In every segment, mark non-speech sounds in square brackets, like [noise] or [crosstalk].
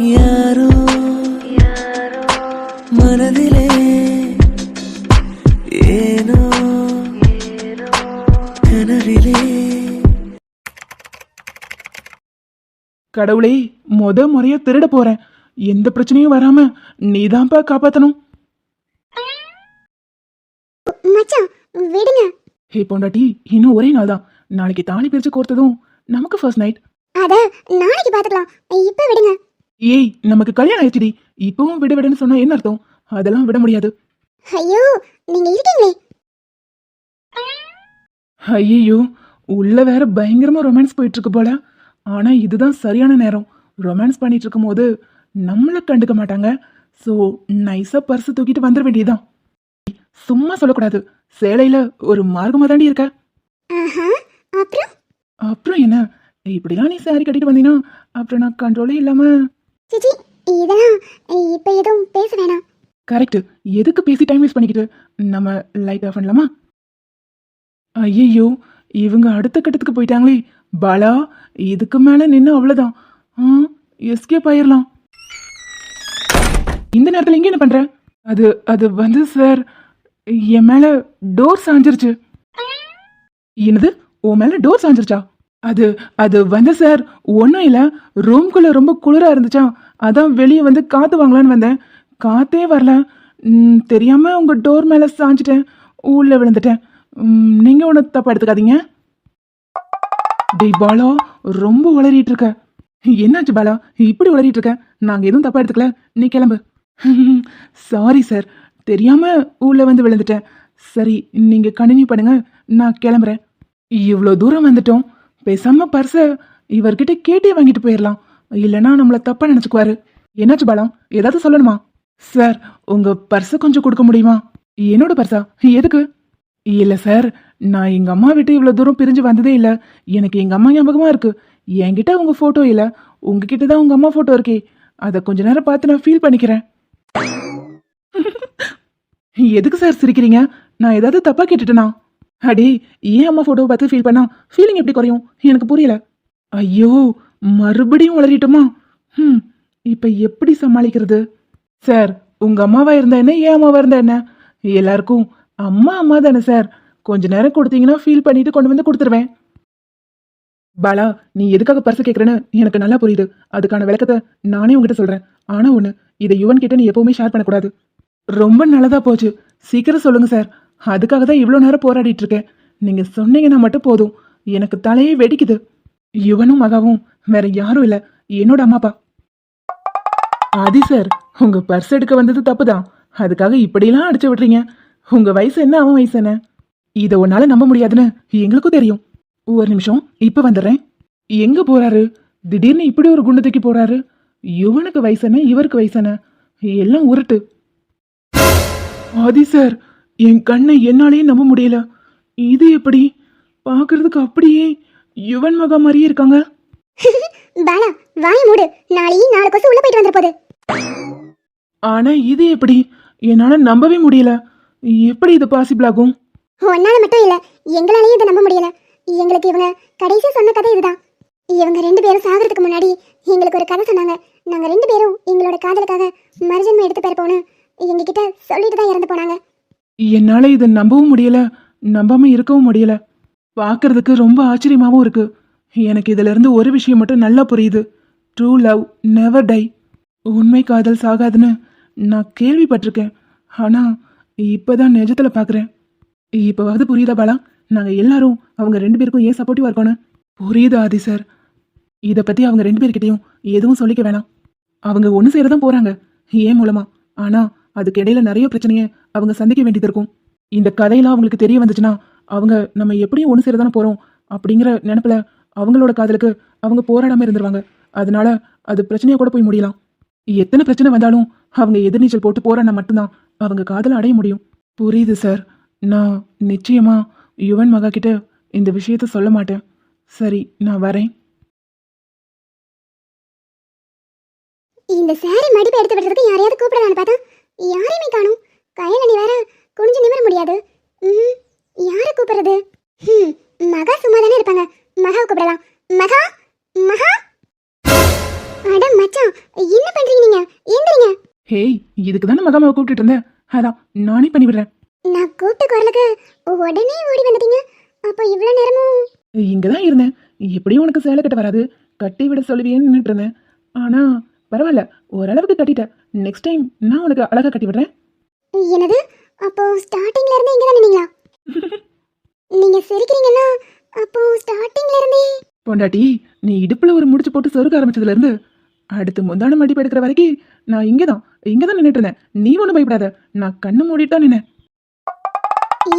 யாரோ மனதிலே ஏனோ கனவிலே. கடவுளே முத முறையா திருட போறேன். எந்த பிரச்சனையும் வராம நீதான்ப்பா காப்பாத்தணும். மச்சான் விடுங்க. ஹே பொண்டாட்டி இன்னும் ஒரே நாள் தான் நாளைக்கு தாலி பிரிச்சு கோர்த்ததும் நமக்கு ஃபர்ஸ்ட் நைட் அத நாளைக்கு பாத்துக்கலாம். இப்ப விடுங்க. ஏய் நமக்கு கல்யாணம் ஆயிடுச்சுடி. இப்பவும் விட விடுன்னு சொன்னா என்ன அர்த்தம்? அதெல்லாம் விட முடியாது. ஐயோ நீங்க இருக்கீங்களே. ஐயோ உள்ள வேற பயங்கரமா ரொமான்ஸ் போயிட்டு இருக்கு போல. ஆனா இதுதான் சரியான நேரம். ரொமான்ஸ் பண்ணிட்டு இருக்கும்போது நம்மள கண்டுக்க மாட்டாங்க. ஸோ நைஸா பர்ஸ் தூக்கிட்டு வந்துட வேண்டியதுதான். சும்மா சொல்லக்கூடாது. சேலையில ஒரு மார்க்கமா தாண்டி இருக்க. அப்புறம்? அப்புறம் என்ன? இப்படிலாம் நீ சாரி கட்டிட்டு வந்தீங்கன்னா அப்புறம் நான் கண்ட்ரோலே இல்லாம சிச்சி இதெல்லாம் இப்ப எதுவும் பேச வேணாம். கரெக்ட் எதுக்கு பேசி டைம் வேஸ்ட் பண்ணிக்கிட்டு நம்ம லைட் ஆஃப் பண்ணலாமா? ஐயோ இவங்க அடுத்த கட்டத்துக்கு போயிட்டாங்களே. பாலா இதுக்கு மேல நின்று அவ்வளோதான் ஆ எஸ்கேப் ஆயிடலாம் இந்த நேரத்தில் இங்கே என்ன பண்ணுற அது அது வந்து சார் என் மேலே டோர் சாஞ்சிருச்சு. என்னது? உன் மேலே டோர் சாஞ்சிருச்சா? அது அது வந்து சார் ஒன்றும் இல்லை. ரூம்குள்ளே ரொம்ப குளிராக இருந்துச்சா? அதான் வெளியே வந்து காற்று வாங்கலான்னு வந்தேன். காத்தே வரல. தெரியாமல் உங்கள் டோர் மேலே சாஞ்சிட்டேன். உள்ளே விழுந்துட்டேன். நீங்கள் நீங்க ஒன்றும் தப்பா எடுத்துக்காதீங்க. டேய் பாலா ரொம்ப உளறிட்டு இருக்க. என்னாச்சு பாலா? இப்படி உளறிட்டு இருக்க? நாங்கள் எதுவும் தப்பா எடுத்துக்கல. நீ கிளம்பு. சாரி சார் தெரியாமல் உள்ளே வந்து விழுந்துட்டேன். சரி நீங்கள் கண்டினியூ பண்ணுங்கள் நான் கிளம்புறேன். இவ்வளோ தூரம் வந்துட்டோம். பேசாம பர்ஸை இவர்கிட்ட கேட்டே வாங்கிட்டு போயிடலாம் இல்லைன்னா நம்மளை தப்பா நினைச்சுக்குவாரு. என்னாச்சு பாலம்? ஏதாவது சொல்லணுமா? சார் உங்க பர்ஸை கொஞ்சம் கொடுக்க முடியுமா? என்னோட பர்ஸா? எதுக்கு? இல்லை சார் நான் எங்கள் அம்மா விட்டு இவ்வளோ தூரம் பிரிஞ்சு வந்ததே இல்லை. எனக்கு எங்கள் அம்மா ஞாபகமாக இருக்கு. என்கிட்ட உங்கள் ஃபோட்டோ இல்லை. உங்ககிட்ட தான் உங்கள் அம்மா ஃபோட்டோ இருக்கே. அதை கொஞ்ச நேரம் பார்த்து நான் ஃபீல் பண்ணிக்கிறேன். [laughs] எதுக்கு சார் சிரிக்கிறீங்க? நான் ஏதாவது தப்பாக கேட்டுட்டேனா? அடே ஏன் அம்மா ஃபோட்டோவை பார்த்து ஃபீல் பண்ணா? ஃபீலிங் எப்படி குறையும்? எனக்கு புரியல. ஐயோ மறுபடியும் உளறிட்டோமா ம் இப்போ எப்படி சமாளிக்கிறது? சார் உங்கள் அம்மாவாக இருந்தா என்ன ஏன் அம்மாவாக இருந்தா என்ன? எல்லாருக்கும் அம்மா அம்மா தானே சார். கொஞ்ச நேரம் கொடுத்தீங்கன்னா ஃபீல் பண்ணிட்டு கொண்டு வந்து கொடுத்துருவேன். பாலா நீ எதுக்காக பர்ஸ் கேட்குறேன்னு எனக்கு நல்லா புரியுது. அதுக்கான விளக்கத்தை நானே உங்ககிட்ட சொல்கிறேன் ஆனால் ஒன்று இதை யுவன் கிட்ட நீ எப்பவுமே ஷேர் பண்ணக்கூடாது. ரொம்ப நல்லதாக போச்சு. சீக்கிரம் சொல்லுங்கள் சார். அதுக்காக தான் இவ்வளோ நேரம் போராடிட்டு இருக்கேன் நீங்கள் சொன்னீங்கன்னா மட்டும் போதும். எனக்கு தலையே வெடிக்குது. யுவனும் மகாவும் வேற யாரும் இல்லை. என்னோட அம்மா அப்பா. ஆதி சார் உங்க பர்ஸ் எடுக்க வந்தது தப்பு தான் அதுக்காக இப்படிலாம் அடிச்சு விடுறீங்க. உங்க வயசு என்ன அவன் வயசு என்ன? இதை உன்னால நம்ப முடியாதுன்னு எங்களுக்கும் தெரியும். ஒரு நிமிஷம் இப்ப வந்துடுறேன். எங்க போறாரு? திடீர்னு இப்படி ஒரு குண்டு தூக்கி போறாரு. இவனுக்கு வயசு என்ன இவருக்கு வயசு என்ன? எல்லாம் உருட்டு. ஆதி சார் என் கண்ணை என்னாலேயே நம்ப முடியல. இது எப்படி? பார்க்கிறதுக்கு அப்படியே யுவன் மகா மாதிரியே இருக்காங்க. [laughs] பாலா வாய் மூடு. நாளைக்கு நாலு கொசு உள்ள போயிட்டு வந்துட போகுது. ஆனா இது எப்படி? என்னால நம்பவே முடியல. எப்படி இது பாசிபிள் ஆகும்? உன்னால மட்டும் இல்ல எங்களாலையும் இதை நம்ப முடியல. எங்களுக்கு இவங்க கடைசி சொன்ன கதை இதுதான். இவங்க ரெண்டு பேரும் சாகிறதுக்கு முன்னாடி எங்களுக்கு ஒரு கதை சொன்னாங்க. நாங்க ரெண்டு பேரும் எங்களோட காதலுக்காக மறுஜன்மம் எடுத்து பெறப்போன்னு எங்க கிட்ட சொல்லிட்டு தான் இறந்து போனாங்க. என்னால இதை நம்பவும் முடியல. நம்பாம இருக்கவும் முடியல. பார்க்கறதுக்கு ரொம்ப ஆச்சரியமாகவும் இருக்கு. எனக்கு இதுல இருந்து ஒரு விஷயம் மட்டும் நல்லா புரியுது. ட்ரூ லவ் நெவர் டை உண்மை காதல் சாகாதுன்னு நான் கேள்விப்பட்டிருக்கேன். ஆனா இப்பதான் நிஜத்துல பாக்குறேன். இப்பவாவது புரியுதா பாலா? நாங்க எல்லாரும் அவங்க ரெண்டு பேருக்கும் ஏன் சப்போர்ட்டிவா இருக்கோன்னு புரியுது ஆதி சார் இதை பத்தி அவங்க ரெண்டு பேர்கிட்டையும் எதுவும் சொல்லிக்க வேணாம். அவங்க ஒன்று சேரதான் போறாங்க. ஏன் மூலமா? ஆனா அதுக்கு இடையில நிறைய பிரச்சனையை அவங்க சந்திக்க வேண்டியது இருக்கும். இந்த கதையெல்லாம் அவங்களுக்கு தெரிய வந்துச்சுன்னா அவங்க நம்ம எப்படியும் ஒன்று சேரதானே போறோம் அப்படிங்கிற நினப்பில் அவங்களோட காதலுக்கு அவங்க போராடாமல் இருந்துருவாங்க. அதனால அது பிரச்சனையை கூட போய் முடியலாம். எத்தனை பிரச்சனை வந்தாலும் அவங்க எதிர்நீச்சல் போட்டு போராடினா மட்டும்தான் அவங்க காதலை அடைய முடியும். புரியுது சார். நான் நிச்சயமாக யுவன் மகா கிட்ட இந்த விஷயத்த சொல்ல மாட்டேன். சரி நான் வரேன். இந்த சாரி மடிப்பு எடுத்து விடுறதுக்கு யாரையாவது கூப்பிடலான்னு பார்த்தா யாரையுமே காணும். கையில நீ வேற குனிஞ்சு நிமிர முடியாது. ம் யாரை கூப்பிடுறது? ம் மகா சும்மா தானே இருப்பாங்க. மகாவை கூப்பிடலாம். மகா? மகா? அட மச்சான் என்ன பண்றீங்க நீங்க? எந்திரிங்க ஹேய் இதுக்கு தானே மகாமாவை கூப்பிட்டுட்டு இருந்தேன். அதான் நானே பண்ணி விடுறேன் நான் கூப்பிட்ட குரலுக்கு உடனே ஓடி வந்துட்டீங்க. அப்போ இவ்வளவு நேரமும்? இங்கே தான் இருந்தேன். எப்படியும் உனக்கு சேலை கட்ட வராது. கட்டி விட சொல்லுவியேன்னு நின்றுட்டு இருந்தேன். ஆனால் பரவாயில்ல. ஓரளவுக்கு கட்டிட்டேன். நெக்ஸ்ட் டைம் நான் உனக்கு அழகாக கட்டி விடுறேன். என்னது? அப்போ ஸ்டார்டிங்ல இருந்து இங்க தான் நின்னீங்களா [laughs] நீங்க சிரிக்கிறீங்கன்னா அப்போ ஸ்டார்டிங்ல இருந்தே. பொண்டாட்டி நீ இடுப்புல ஒரு முடிச்சு போட்டு சொருக ஆரம்பிச்சதுல இருந்து அடுத்து முந்தான மடிப்பு எடுக்கிற வரைக்கும் நான் இங்கே தான் இங்கே தான் நின்றுட்டு இருந்தேன். நீ ஒன்றும் பயப்படாத. நான் கண்ணை மூடிட்டு தான் நின்னேன்.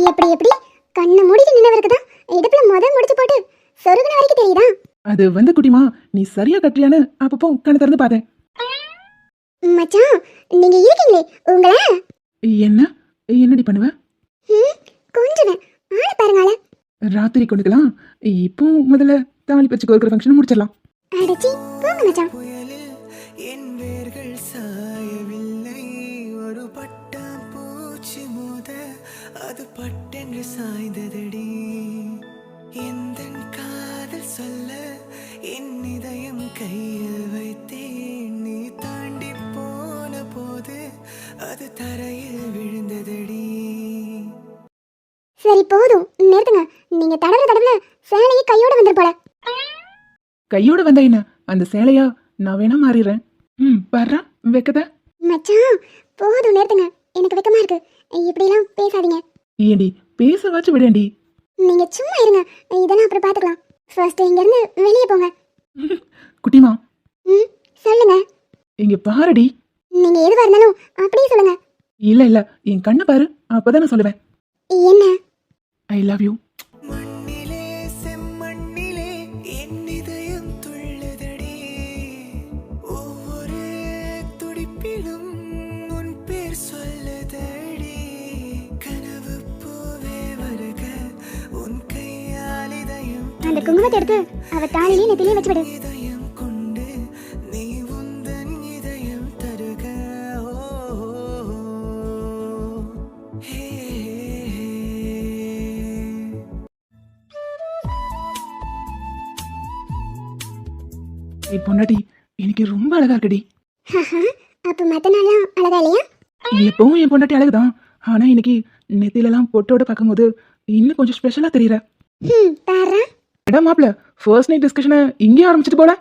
எப்படி எப்படி? கண்ணை மூடிட்டு நின்னவருக்கு தான் இடுப்புல முத முடிச்சு போட்டு சொருகுன வரைக்கும் தெரியுதா? அது வந்து குட்டிமா நீ சரியா கட்டுறியான்னு அப்பப்போ கண்ணை திறந்து பார்த்தேன். மச்சான் நீங்க இருக்கீங்களே உங்கள? என்ன? என்னடி பண்ணுவ? ம், கொஞ்சம் ஆள பாருங்கள ராத்திரி கொண்டுக்கலாம் இப்போ முதல்ல தாலி பச்சு கோர்க்கிற ஃபங்க்ஷன் முடிச்சிடலாம். அடச்சி போங்க மச்சான். புயலில் என் வேர்கள் சாயவில்லை. ஒரு பட்டாம் பூச்சி மோத அது பட்டென்று சாய்ந்ததடி. தரையில் விழுந்ததடி. சரி போதும். நிறுத்துங்க. நீங்க தடவை தடவை சேலையை கையோட வந்துரு போல. கையோட வந்தா என்ன? அந்த சேலையா? நான் வேணா மாறிடுறேன். ம் பாரு வைக்கத? மச்சான் போதும். நிறுத்துங்க. எனக்கு வெக்கமா இருக்கு. இப்படிலாம் பேசாதீங்க. ஏண்டி பேச வாச்சு விடேண்டி நீங்க சும்மா இருங்க. இதெல்லாம் அப்புறம் பாத்துக்கலாம். ஃபர்ஸ்ட் இங்க இருந்து வெளியே போங்க. குட்டிமா. ம் சொல்லுங்க. இங்க பாருடி. நீங்க எதுவா இருந்தாலும் அப்படியே சொல்லுங்க. இல்ல இல்ல. என் கண்ணை பாரு. அப்பதான் நான் சொல்லுவேன். என்ன? ஐ லவ் யூ அந்த குங்குமத்தை எடுத்து அவ தாலிலே நெத்திலே வச்சு விடு. பொண்டாட்டி எனக்கு ரொம்ப அழகா இருக்குடி. அப்ப மத்த நாள்லாம் அழகா இல்லையா? எப்பவும் என் பொண்டாட்டி அழகுதான். ஆனா இன்னைக்கு நெத்திலெல்லாம் பொட்டோட பார்க்கும்போது இன்னும் கொஞ்சம் ஸ்பெஷலா தெரியற. அடா மாப்ள ஃபர்ஸ்ட் நைட் டிஸ்கஷனை இங்கே ஆரம்பிச்சிட்டு போல.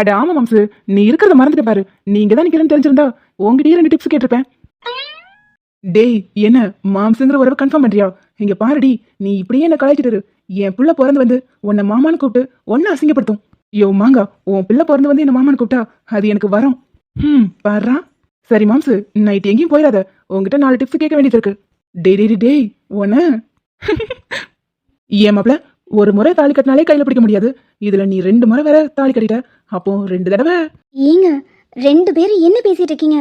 அட ஆமா மாம்சு நீ இருக்கிறத மறந்துட்டு பாரு. நீங்க தான் நிக்கிறேன்னு தெரிஞ்சிருந்தா உங்ககிட்டயே ரெண்டு டிப்ஸ் கேட்டிருப்பேன். டேய் என்ன மாம்சுங்கிற உறவை கன்ஃபார்ம் பண்றியா? இங்க பாருடி நீ இப்படியே என்ன கலாய்ச்சிட்டு. என் பிள்ளை பிறந்து வந்து உன்னை மாமான்னு கூப்பிட்டு உன்னை அசிங்கப்படுத்தும். யோ மாங்கா உன் பிள்ளை பிறந்து வந்து என்ன மாமான்னு கூப்பிட்டா அது எனக்கு வரும். ம் பாருடா சரி மாம்சு நைட் எங்கேயும் போயிடாத. உங்ககிட்ட நாலு டிப்ஸ் கேட்க வேண்டியது இருக்கு டே டே டேய், டேய் ஏன் மாப்ள ஒரு முறை தாலி கட்டினாலே கையில பிடிக்க முடியாது. இதுல நீ ரெண்டு முறை வேற தாலி கட்டிட்ட. அப்போ ரெண்டு தடவை. ஏங்க ரெண்டு பேரும் என்ன பேசிட்டு இருக்கீங்க?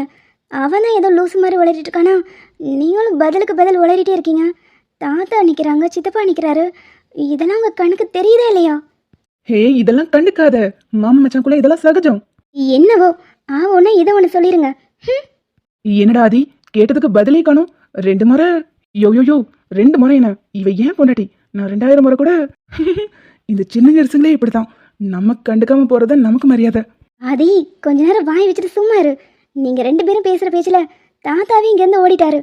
அவன் தான் ஏதோ லூசு மாதிரி உளறிட்டு இருக்கானா? நீங்களும் பதிலுக்கு பதில் உளறிட்டே இருக்கீங்க. தாத்தா நிற்கிறாங்க சித்தப்பா நிற்கிறாரு இதெல்லாம் உங்கள் கணக்கு தெரியுதா இல்லையா? ஹே இதெல்லாம் கண்டுக்காத. மாமா மச்சான்குள்ள இதெல்லாம் சகஜம். என்னவோ? ஆ ஒன்று இதை ஒன்று சொல்லிடுங்க ஹம், என்னடா ஆதி? கேட்டதுக்கு பதிலே காணும். ரெண்டு முறை யோ யோ யோ ரெண்டு முறை என்ன? இவ ஏன் பொண்டாட்டி? நான் ரெண்டாயிரம் முறை கூட [laughs] இந்த சின்ன நெரிசங்களே இப்படிதான் நம்ம கண்டுக்காம போறது நமக்கு மரியாதை. ஆதி கொஞ்ச நேரம் வாய் வச்சுட்டு சும்மா இரு. நீங்கள் ரெண்டு பேரும் பேசுகிற பேச்சில் தாத்தாவே இங்கேருந்து ஓடிட்டாரு.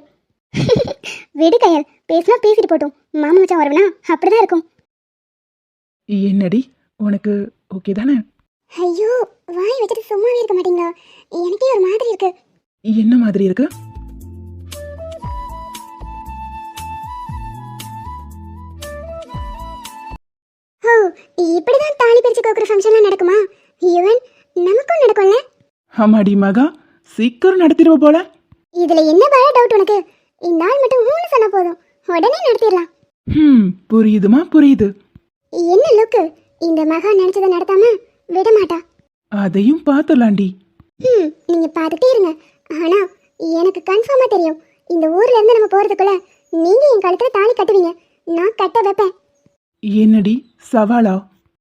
[laughs] விடு கையல் பேசினா பேசிட்டு போட்டும். மாமா மச்சான் வரவனா? அப்படிதான் இருக்கும். என்னடி? உனக்கு ஓகே தானே? ஐயோ வாய் வச்சுட்டு சும்மாவே இருக்க மாட்டீங்களா? எனக்கே ஒரு மாதிரி இருக்கு. என்ன மாதிரி இருக்கு? ஓ இப்படிதான் தாலி பிரிச்சு கோக்குற ஃபங்க்ஷன்லாம் நடக்குமா? ஈவன் நமக்கும் நடக்கும்ல? ஆமாடி மகா சீக்கிரம் நடத்திடுவ போல. இதுல என்ன பய டவுட் உனக்கு? இந்த ஆள் மட்டும் ஊன்னு சொன்னா போதும். உடனே நடத்திடலாம். ம் புரியுதுமா புரியுது. என்ன லுக்கு இந்த மகா நினைச்சதை நடத்தாம விட மாட்டா அதையும் பார்த்துடலாண்டி. ம் நீங்க பார்த்துட்டே இருங்க. ஆனா எனக்கு கன்ஃபார்மா தெரியும். இந்த ஊர்ல இருந்து நம்ம போறதுக்குள்ள நீங்க என் கழுத்துல தாலி கட்டுவீங்க. நான் கட்ட வைப்பேன். என்னடி சவாலா?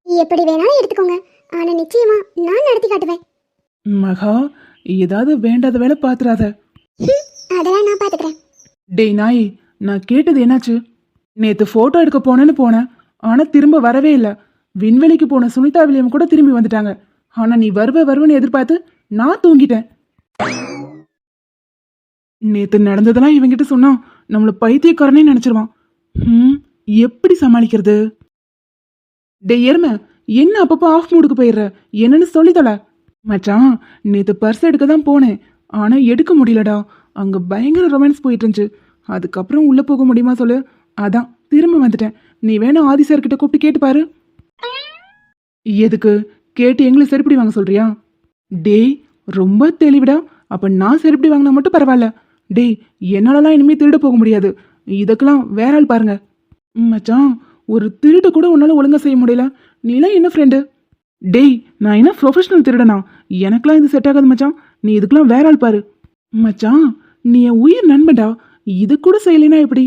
எப்படி வேணாலும் எடுத்துக்கோங்க. ஆனா நிச்சயமா நான் நடத்தி காட்டுவேன். மகா ஏதாவது வேண்டாத வேலை பாத்துறாத. ஹம், அதெல்லாம் நான் பாத்துக்கிறேன். டேய் நாய் நான் கேட்டது என்னாச்சு? நேத்து போட்டோ எடுக்க போனேன்னு போனேன். ஆனா திரும்ப வரவே இல்லை. விண்வெளிக்கு போன சுனிதா வில்லியம் கூட திரும்பி வந்துட்டாங்க. ஆனா நீ வருவ வருவன்னு எதிர்பார்த்து நான் தூங்கிட்டேன். நேத்து நடந்ததெல்லாம் இவங்கிட்ட சொன்னா நம்மள பைத்தியக்காரனே நினைச்சிருவான். ம் எப்படி சமாளிக்கிறது? டே எருமை என்ன அப்பப்போ ஆஃப் மூடுக்கு போயிடுற? என்னன்னு சொல்லி மச்சான் நேத்து பர்ஸ் எடுக்க தான் போனேன். ஆனா எடுக்க முடியலடா. அங்க பயங்கர ரொமான்ஸ் போயிட்டு இருந்துச்சு அதுக்கப்புறம் உள்ள போக முடியுமா சொல்லு? அதான் திரும்ப வந்துட்டேன். நீ வேணா ஆதி சார் கூப்பிட்டு கேட்டு பாரு. எதுக்கு? கேட்டு எங்களை செருப்படி வாங்க சொல்றியா? டேய் ரொம்ப தெளிவிடா. அப்போ நான் செருப்படி வாங்கினா மட்டும் பரவாயில்ல. டேய் என்னாலலாம் இனிமேல் திருட போக முடியாது. இதுக்கெல்லாம் வேற ஆள் பாருங்க. மச்சான் ஒரு திருட்டு கூட உன்னால் ஒழுங்காக செய்ய முடியல. நீலாம் என்ன ஃப்ரெண்டு டேய் நான் என்ன ப்ரொஃபஷனல் திருடனா? எனக்கெல்லாம் இது செட் ஆகாது மச்சான். நீ இதுக்கெல்லாம் வேற ஆள் பாரு. மச்சான் நீ என் உயிர் நண்பன்டா. இது கூட செய்யலைனா எப்படி?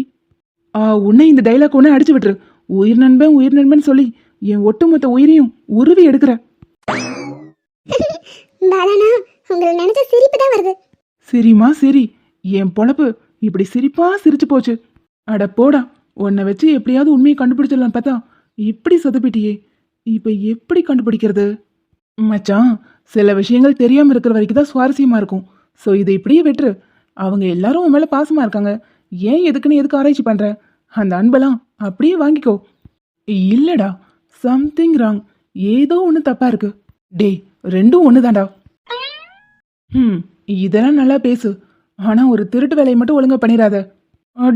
ஆ உன்னை இந்த டைலாக் ஒன்று அடிச்சு விட்டுரு. உயிர் நண்பன் உயிர் நண்பன் சொல்லி என் ஒட்டுமொத்த உயிரையும் உருவி எடுக்கிற. பாலானா உங்களை நினைச்ச சிரிப்பு தான் வருது. சரிம்மா சரி. என் பொழப்பு இப்படி சிரிப்பா சிரிச்சு போச்சு. அட போடா உன்னை வச்சு எப்படியாவது உண்மையை கண்டுபிடிச்சிடலாம் பார்த்தா. இப்படி சொதப்பிட்டியே. இப்போ எப்படி கண்டுபிடிக்கிறது? மச்சான் சில விஷயங்கள் தெரியாம இருக்கிற வரைக்கும் தான் சுவாரஸ்யமா இருக்கும். ஸோ இதை இப்படியே விட்டுரு. அவங்க எல்லாரும் உன் மேல பாசமா இருக்காங்க. ஏன் எதுக்குன்னு எதுக்கு ஆராய்ச்சி பண்ற? அந்த அன்பெல்லாம் அப்படியே வாங்கிக்கோ. இல்லடா சம்திங் ராங் ஏதோ ஒன்று தப்பா இருக்கு. டேய் ரெண்டும் ஒன்று தாண்டா ம் இதெல்லாம் நல்லா பேசு. ஆனால் ஒரு திருட்டு வேலையை மட்டும் ஒழுங்காக பண்ணிடாத.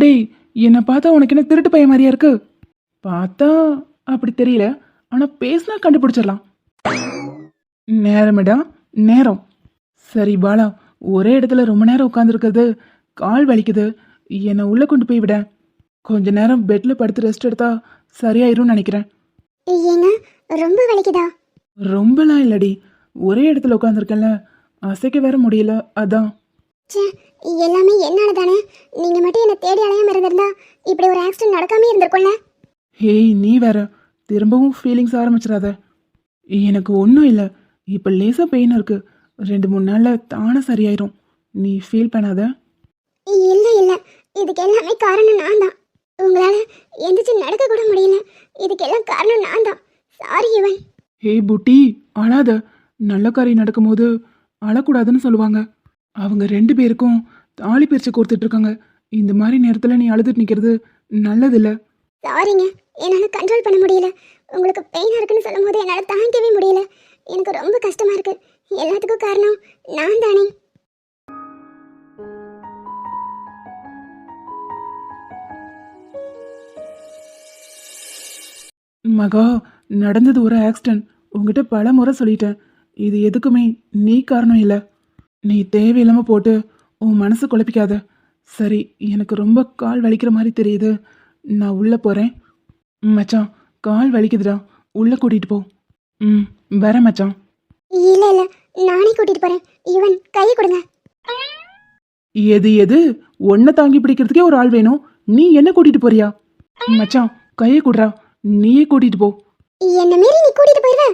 டேய் என்னை பார்த்தா உனக்கு என்ன திருட்டு பையன் மாதிரியா இருக்கு? பார்த்தா அப்படி தெரியல. ஆனால் பேசினா கண்டுபிடிச்சிடலாம். நேரமிடா நேரம். சரி பாலா ஒரே இடத்துல ரொம்ப நேரம் உட்காந்துருக்கிறது கால் வலிக்குது. என்னை உள்ளே கொண்டு போய் விட. கொஞ்ச நேரம் பெட்டில் படுத்து ரெஸ்ட் எடுத்தா சரியாயிரும்னு நினைக்கிறேன். ஏங்க ரொம்ப வலிக்குதா? ரொம்பலாம் இல்லடி. ஒரே இடத்துல உட்காந்துருக்கேன்ல அசைக்க வேற முடியல அதான். ச்சே எல்லாமே என்னால தானே நீங்க மட்டும் என்ன தேடி அலையாம இருந்திருந்தா இப்படி ஒரு ஆக்சிடென்ட் நடக்காம இருந்திருக்கும்ல? ஹேய் நீ வேற. திரும்பவும் ஃபீலிங்ஸ் ஆரம்பிச்சிடாத. எனக்கு ஒன்றும் இல்லை. இப்போ லேசாக பெயின் இருக்கு. ரெண்டு மூணு நாளில் தானே சரியாயிரும். நீ ஃபீல் பண்ணாத. இல்ல இல்ல. இதுக்கு எல்லாமே காரணம் நான் தான் உங்களால எந்திரிச்சு நடக்க கூட முடியல. இதுக்கு எல்லாம் காரணம் நான் தான். சாரி இவன். ஹேய் புட்டி அழாத. நல்ல காரியம் நடக்கும்போது அழக்கூடாதுன்னு சொல்லுவாங்க. அவங்க ரெண்டு பேருக்கும் தாலி பிரித்து கொடுத்துட்டு இருக்காங்க இந்த மாதிரி நேரத்தில் நீ அழுதுட்டு நிற்கிறது நல்லதில்ல. சாரிங்க என்னால கண்ட்ரோல் பண்ண முடியல. உங்களுக்கு பெயினா இருக்குன்னு சொல்லும்போது என்னால தாங்கிக்கவே முடியல. எனக்கு ரொம்ப கஷ்டமா இருக்கு. எல்லாத்துக்கும் காரணம் நான் தானே. மகா நடந்தது ஒரு ஆக்சிடென்ட் உங்ககிட்ட பல முறை சொல்லிட்டேன். இது எதுக்குமே நீ காரணம் இல்லை. நீ தேவையில்லாம போட்டு உன் மனசு குழப்பிக்காத. சரி எனக்கு ரொம்ப கால் வலிக்கிற மாதிரி தெரியுது. நான் உள்ள போறேன். மச்சான் கால் வலிக்குதுடா. உள்ள கூட்டிட்டு போ. ம் வரேன் மச்சான். இல்ல இல்ல. நானே கூட்டிட்டு போறேன். இவன் கையை கொடுங்க. எது எது? ஒன்ன தாங்கி பிடிக்கிறதுக்கே ஒரு ஆள் வேணும். நீ என்ன கூட்டிட்டு போறியா? மச்சான் கையை குடுறா. நீயே கூட்டிட்டு போ. என்ன மீறி நீ கூட்டிட்டு போயிருவ?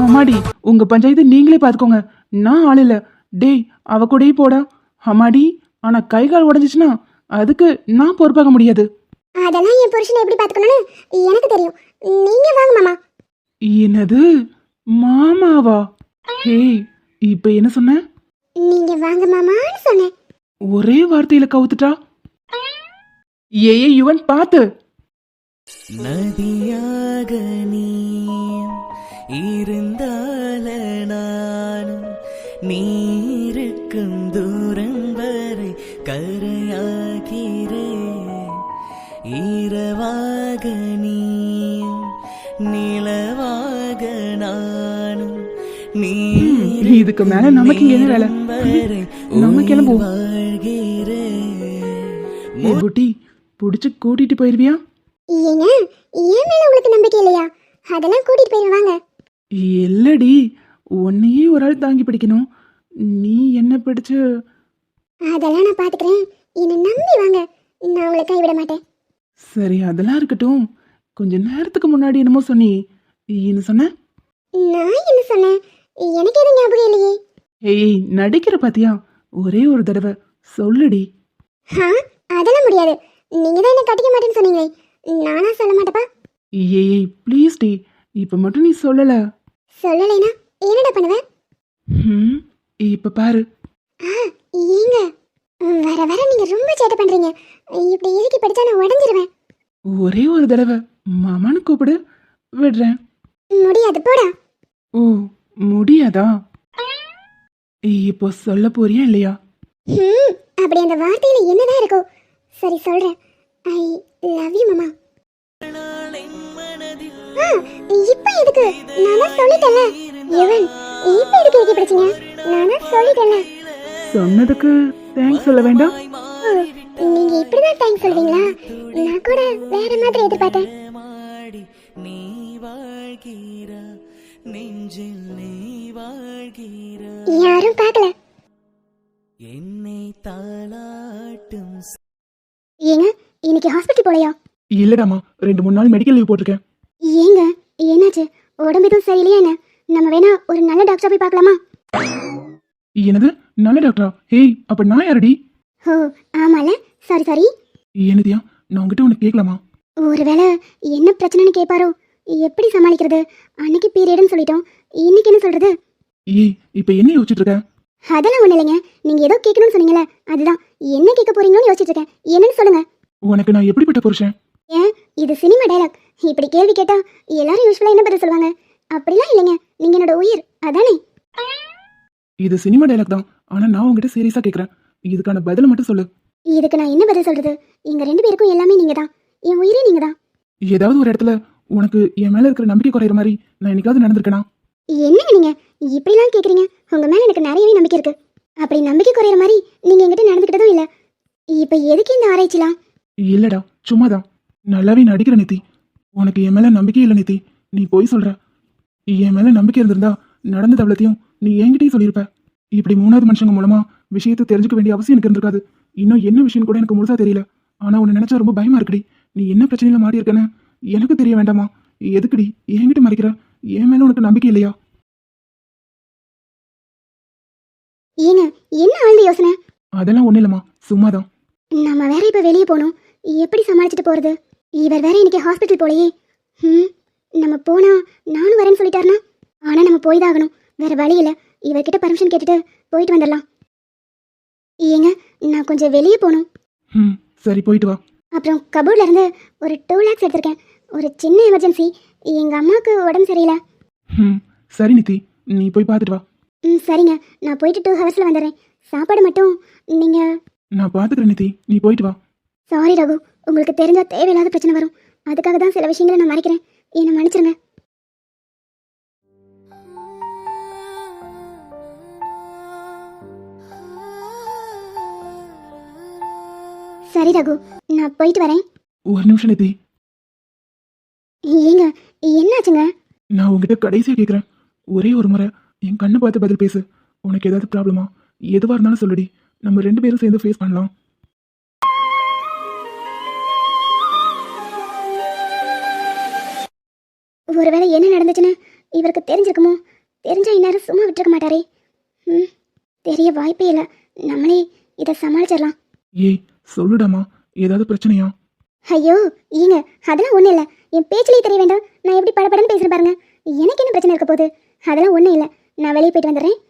அம்மாடி உங்க பஞ்சாயத்து நீங்களே பாத்துக்கோங்க நான் ஆள் இல்ல. டேய் அவ கூடயே போடா. அம்மாடி ஆனா கை கால் உடஞ்சிச்சுன்னா அதுக்கு நான் பொறுப்பாக முடியாது. அதெல்லாம் என் புருஷனை எப்படி பாத்துக்கணும்னு எனக்கு தெரியும். நீங்க வாங்க மாமா. என்னது? மாமாவா? ஹேய் இப்ப என்ன சொன்ன? நீங்க வாங்க மாமான்னு சொன்னேன். ஒரே வார்த்தையில கவுத்துட்டா? ஏய் யுவன் பாத்து நதியாக நீயும் இருந்தால நானும் நீருக்கும் தூரம் வரை கரையாகிறேன். இரவாக நீயும் நிலவாக நானும் நீர் இதுக்கு மேல நமக்கு என்ன வேலை? நம்ம கிளம்புவோம். வாழ்கிறேன். ஏய் குட்டி புடிச்சு கூட்டிட்டு போயிருவியா? ஏங்க ஏன் மேல உங்களுக்கு நம்பிக்கை இல்லையா? அதெல்லாம் கூட்டிட்டு போயிருவாங்க இல்லடி உன்னையே ஒரு ஆள் தாங்கி பிடிக்கணும். நீ என்ன பிடிச்சு? அதெல்லாம் நான் பாத்துக்கிறேன். என்னை நம்பி வாங்க. நான் உங்களை கைவிட மாட்டேன். சரி அதெல்லாம் இருக்கட்டும். கொஞ்ச நேரத்துக்கு முன்னாடி என்னமோ சொன்னி. என்ன சொன்ன? நான் என்ன சொன்னேன்? எனக்கு எதுவும் ஞாபகம் இல்லையே. ஏய் நடிக்கிற பாத்தியா? ஒரே ஒரு தடவை. சொல்லுடி. அதெல்லாம் முடியாது. நீங்க தான் என்ன கட்டிக்க மாட்டேன்னு சொன்னீங்களே. நானா சொல்ல மாட்டேப்பா. ஏய் ஏய் ப்ளீஸ் டி. இப்போ மட்டும் நீ சொல்லல. சொல்லலைனா என்னடா பண்ணுவேன்? ம் இப்போ பாரு. ஆ ஏங்க. வர வர நீங்க ரொம்ப சேட்டை பண்றீங்க. இப்படி இறுக்கி படிச்சா நான் உடஞ்சிருவேன். ஒரே ஒரு தடவை மாமான்னு கூப்பிடு விடுறேன். முடியாது போடா. ஓ முடியாதா? இப்போ சொல்ல போறியா இல்லையா? ம் அப்படி அந்த வார்த்தையில என்னதான் இருக்கும் சரி சொல்றேன். ஐ லவ் யூ மாமா. இப்ப எதுக்கு? நான் தான் சொல்லிட்டேன்ல. யுவன் இப்ப எதுக்கு இறுக்கி பிடிச்சீங்க நான் தான் சொல்லிட்டேன்ல. சொன்னதுக்கு தேங்க்ஸ் சொல்ல வேண்டாம். நீங்க இப்படிதான் தேங்க்ஸ் சொல்வீங்களா நான் கூட வேற மாதிரி எதிர்பார்த்தேன். நீ வாழ்கிறா நெஞ்சில் நீ வாழ்கிறா யாரும் பார்க்கல. என்னை தாளாட்டும் ஏங்க இன்னைக்கு ஹாஸ்பிட்டல் போலையா? இல்லடாமா ரெண்டு மூணு நாள் மெடிக்கல் லீவ் போட்டிருக்கேன். ஏங்க என்னாச்சு? உடம்பு எதுவும் சரியில்லையா என்ன? நம்ம வேணா ஒரு நல்ல டாக்டரா போய் பார்க்கலாமா? என்னது? நல்ல டாக்டரா ஹேய் அப்ப நான் யாரடி? ஓ ஆமால. சாரி சாரி என்னதியா? நான் உங்ககிட்ட உனக்கு கேட்கலாமா? ஒருவேளை என்ன பிரச்சனைன்னு கேட்பாரோ எப்படி சமாளிக்கிறது? அன்னைக்கு பீரியட்னு சொல்லிட்டோம். இன்னைக்கு என்ன சொல்றது? ஏய் இப்போ என்ன யோசிச்சுட்டு இருக்க? அதெல்லாம் ஒண்ணு இல்லைங்க. நீங்க ஏதோ கேட்கணும்னு சொன்னீங்கல்ல அதுதான். என்ன கேட்க போறீங்களோன்னு யோசிச்சுட்டு இருக்கேன். என்னன்னு சொல்லுங்க. உனக்கு நான் எப்படிப்பட்ட புருஷன்? ஏன்? இது சினிமா டயலாக் இப்படி கேள்வி கேட்டா எல்லாரும் யூஸ்வலா என்ன பதில் சொல்லுவாங்க? அப்படிலாம் இல்லைங்க. நீங்க என்னோட உயிர். அதானே? இது சினிமா டைலாக் தான். ஆனா நான் உங்ககிட்ட சீரியஸா கேக்குறேன் இதுக்கான பதில மட்டும் சொல்லு. இதுக்கு நான் என்ன பதில் சொல்றது? எங்க ரெண்டு பேருக்கும் எல்லாமே நீங்க தான். என் உயிரே நீங்க தான். ஏதாவது ஒரு இடத்துல உனக்கு என் மேல இருக்கிற நம்பிக்கை குறையிற மாதிரி நான் என்னைக்காவது நடந்திருக்கேனா? என்னங்க நீங்க? இப்படிலாம் கேட்குறீங்க உங்கள் மேலே எனக்கு நிறையவே நம்பிக்கை இருக்குது அப்படி நம்பிக்கை குறையிற மாதிரி நீங்கள் என்கிட்ட நடந்துக்கிட்டதும் இல்லை. இப்போ எதுக்கு இந்த ஆராய்ச்சிலாம்? இல்லடா சும்மாதான். நல்லாவே நடிக்கிற நித்தி. உனக்கு என் மேலே நம்பிக்கை இல்லை நித்தி. நீ போய் சொல்கிற என் மேலே நம்பிக்கை இருந்திருந்தா நடந்த தவளத்தையும் நீ என்கிட்டயும் சொல்லியிருப்ப. இப்படி மூணாவது மனுஷங்க மூலமா விஷயத்தை தெரிஞ்சுக்க வேண்டிய அவசியம் எனக்கு இருந்திருக்காது. இன்னும் என்ன விஷயம் கூட எனக்கு முழுசா தெரியல. ஆனா உன்னை நினைச்சா ரொம்ப பயமா இருக்குடி. நீ என்ன பிரச்சனையில மாட்டி எனக்கு தெரிய வேண்டாமா? எதுக்குடி? என்கிட்ட மறைக்கிற? என் மேல உனக்கு நம்பிக்கை இல்லையா? ஏங்க என்ன ஆழ்ந்த யோசனை? அதெல்லாம் ஒண்ணு இல்லம்மா சும்மாதான். நம்ம வேற இப்ப வெளியே போகணும். எப்படி சமாளிச்சுட்டு போறது? இவர் வேற இன்னைக்கு ஹாஸ்பிட்டல் போலையே. ம் நம்ம போனா நானும் வரேன்னு சொல்லிட்டாருனா ஆனா நம்ம போய் தான் ஆகணும் வேற வழி இல்ல. இவர்கிட்ட பர்மிஷன் கேட்டுட்டு போயிட்டு வந்துடலாம். ஏங்க நான் கொஞ்சம் வெளியே போகணும். ம் சரி போயிட்டு வா. அப்புறம் கபோர்ட்ல இருந்து ஒரு டூ லேக்ஸ் எடுத்திருக்கேன். ஒரு சின்ன எமர்ஜென்சி எங்க அம்மாவுக்கு உடம்பு சரியில்லை. ம் சரி நித்தி. நீ போய் பார்த்துட்டு வா. ம் சரிங்க. நான் போயிட்டு டூ ஹவர்ஸ்ல வந்துடுறேன். சாப்பாடு மட்டும் நீங்க நான் பார்த்துக்கிறேன் நித்தி நீ போயிட்டு வா. சாரி ரகு. உங்களுக்கு தெரிஞ்சா தேவையில்லாத பிரச்சனை வரும். அதுக்காக தான் சில விஷயங்களை நான் மறைக்கிறேன். என்னை மன்னிச்சிருங்க. சரி ரகு. நான் போயிட்டு வரேன். ஒரு நிமிஷம் நித்தி ஏங்க என்னாச்சுங்க? நான் உங்ககிட்ட கடைசியா கேட்குறேன் ஒரே ஒரு முறை என் கண்ணை பார்த்து பதில் பேசு. உனக்கு ஏதாவது ப்ராப்ளமா எதுவாக இருந்தாலும் சொல்லுடி. நம்ம ரெண்டு பேரும் சேர்ந்து ஃபேஸ் பண்ணலாம். ஒருவேளை என்ன நடந்துச்சுன்னு இவருக்கு தெரிஞ்சிருக்குமோ? தெரிஞ்சா இந்நேரம் சும்மா விட்டுருக்க மாட்டாரே. ம் தெரிய வாய்ப்பே இல்லை. நம்மளே இதை சமாளிச்சிடலாம். ஏய் சொல்லுடாமா. ஏதாவது பிரச்சனையா? ஐயோ ஏங்க அதெல்லாம் ஒன்றும் இல்லை. என் பேச்சிலே தெரிய வேண்டாம். நான் எப்படி படபடன்னு பேசுகிறேன் பாருங்க. எனக்கு என்ன பிரச்சனை இருக்க போகுது? அதெல்லாம் ஒன்றும் இல்லை. நான் வெளியே போயிட்டு வந்துடுறேன்.